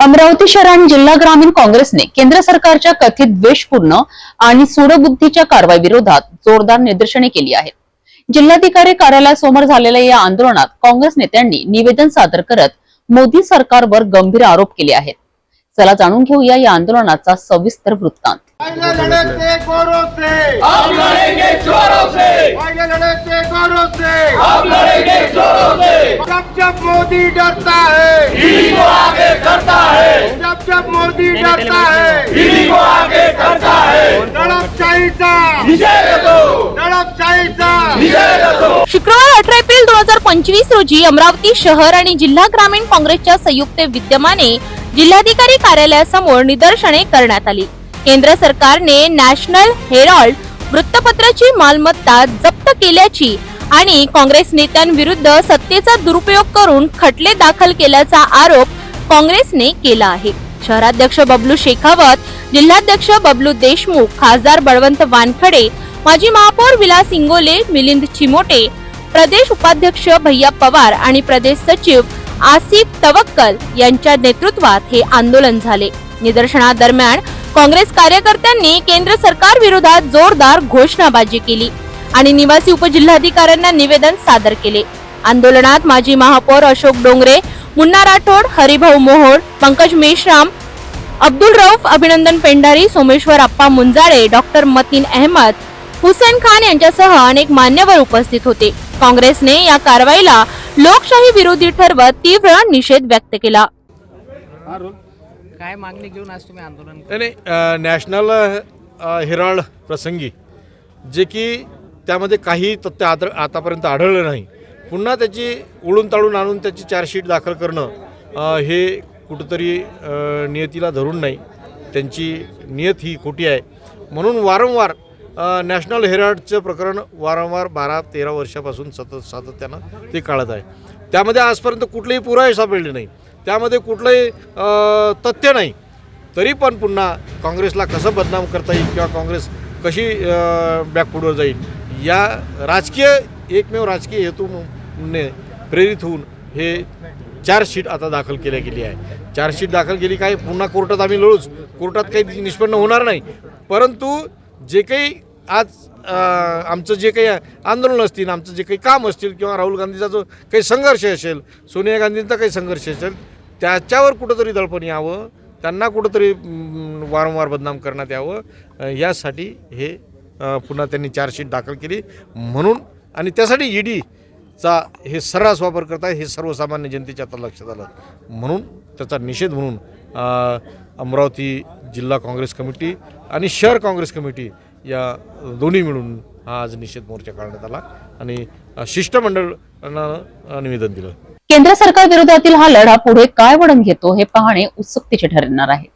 अमरावती शहर आणि जिल्हा ग्रामीण काँग्रेसने केंद्र सरकारच्या कथित द्वेषपूर्ण आणि सूडबुद्धीच्या कारवाई विरोधात जोरदार निदर्शने केली आहेत. जिल्हाधिकारी कार्यालयासमोर झालेल्या या आंदोलनात काँग्रेस नेत्यांनी निवेदन सादर करत मोदी सरकारवर गंभीर आरोप केले आहेत. चला जाणून घेऊया या आंदोलनाचा सविस्तर वृत्तांत. मोदी डरता है दिल्ली को आगे करता है जब जब मोदी डरता है को आगे करता है. दडपशाहीचा निषेध दो दडपशाहीचा निषेध शुक्रवार अठरा एप्रिल दोन हजार पंचवीस रोजी अमरावती शहर आणि जिल्हा ग्रामीण काँग्रेसच्या संयुक्त विद्यमाने जिल्हाधिकारी कार्यालयासमोर निदर्शने करण्यात आली. केंद्र सरकारने नॅशनल हेराल्ड वृत्तपत्राची मालमत्ता जप्त केल्याची आणि काँग्रेस नेत्यांविरुद्ध सत्तेचा दुरुपयोग करून खटले दाखल केल्याचा आरोप काँग्रेसने केला आहे. शहराध्यक्ष बबलू शेखावत जिल्हाध्यक्ष बबलू देशमुख खासदार बळवंत वानखडे माजी महापौर विलास इंगोले मिलिंद चिमोटे प्रदेश उपाध्यक्ष भैया पवार आणि प्रदेश सचिव आसिफ तवक्कल यांच्या नेतृत्वात हे आंदोलन झाले. निदर्शनादरम्यान काँग्रेस कार्यकर्त्यांनी केंद्र सरकार विरोधात जोरदार घोषणाबाजी केली आणि निवासी उपजिल्हाधिकाऱ्यांना निवेदन सादर केले. आंदोलनात माजी महापौर अशोक डोंगरे मुन्ना राठोड हरिभाऊ मोहोळ पंकज मेश्राम अब्दुल रौफ अभिनंदन पेंढारी सोमेश्वर अप्पा मुंजाळे डॉक्टर मतीन अहमद हुसेन खान यांच्यासह अनेक मान्यवर उपस्थित होते. काँग्रेसने या कारवाईला लोकशाही विरोधी ठरवत तीव्र निषेध व्यक्त केला. काय मागणी घेऊन आज तुम्ही आंदोलन नॅशनल हेराल्ड प्रसंगी जे की त्यामध्ये काही तथ्य आतापर्यंत आढळलं नाही. पुन्हा त्याची उडून ताळून आणून त्याची चार्जशीट दाखल करणं हे कुठंतरी नियतीला धरून नाही. त्यांची नियत ही खोटी आहे. म्हणून वारंवार नॅशनल हेराल्डचं प्रकरण वारंवार बारा तेरा वर्षापासून सतत सातत्यानं ते काढत आहे. त्यामध्ये आजपर्यंत कुठलेही पुरावे सापडले नाही. त्यामध्ये कुठलंही तथ्य नाही. तरी पण पुन्हा काँग्रेसला कसं बदनाम करता येईल किंवा काँग्रेस कशी बॅकफुडवर जाईल या राजकीय एकमेव राजकीय हेतू ने प्रेरित होऊन हे चार्जशीट आता दाखल केल्या गेली आहे. चार्जशीट दाखल केली काय? पुन्हा कोर्टात आम्ही लढूच. कोर्टात काही निष्पन्न होणार नाही. परंतु जे काही आज आमचं जे काही आंदोलन असतील आमचं जे काही काम असतील किंवा राहुल गांधीचा जो काही संघर्ष असेल सोनिया गांधींचा काही संघर्ष असेल त्याच्यावर कुठंतरी दडपण यावं. त्यांना कुठंतरी वारंवार बदनाम करण्यात यावं. यासाठी हे पुन्हा त्यांनी चार्जशीट दाखल केली म्हणून आणि त्यासाठी चा हे सर्रास वापर करतात हे सर्वसामान्य जनतेच्या आता लक्षात आलं. म्हणून त्याचा निषेध म्हणून अमरावती जिल्हा काँग्रेस कमिटी आणि शहर काँग्रेस कमिटी या दोन्ही मिळून हा आज निषेध मोर्चा काढण्यात आला आणि शिष्टमंडळानं निवेदन दिलं. केंद्र सरकार विरोधातील हा लढा पुढे काय वळण घेतो हे पाहणे उत्सुकतेचे ठरणार आहे.